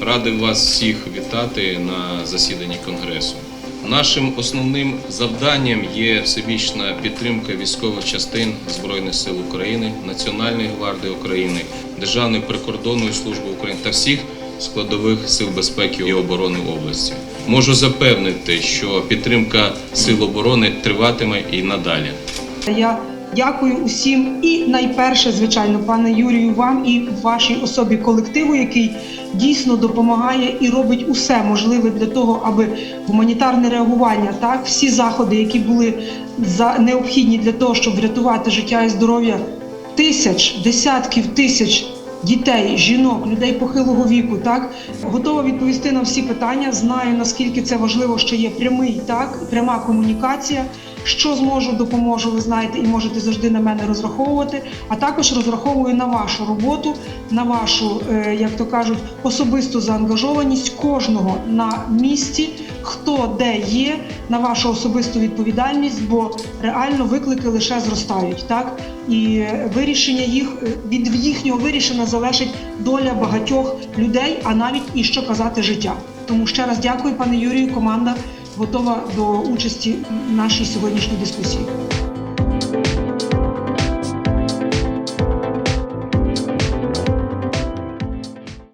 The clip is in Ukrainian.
Радий вас всіх вітати на засіданні Конгресу. Нашим основним завданням є всебічна підтримка військових частин Збройних сил України, Національної гвардії України, Державної прикордонної служби України та всіх складових сил безпеки і оборони області. Можу запевнити, що підтримка сил оборони триватиме і надалі. Я дякую усім і найперше, звичайно, пане Юрію, вам і вашій особі колективу, який дійсно допомагає і робить усе можливе для того, аби гуманітарне реагування, так всі заходи, які були необхідні для того, щоб врятувати життя і здоров'я тисяч, десятків тисяч. Дітей, жінок, людей похилого віку, так готова відповісти на всі питання. Знаю наскільки це важливо, що є прямий так, пряма комунікація. Що зможу, допоможу, ви знаєте, і можете завжди на мене розраховувати. А також розраховую на вашу роботу, на вашу, е, як то кажуть, особисту заангажованість кожного на місці, хто де є, на вашу особисту відповідальність, бо реально виклики лише зростають, так і вирішення їх е, від їхнього вирішення залежить доля багатьох людей, а навіть і що казати життя. Тому ще раз дякую, пане Юрію. Команда готова до участі в нашій сьогоднішній дискусії.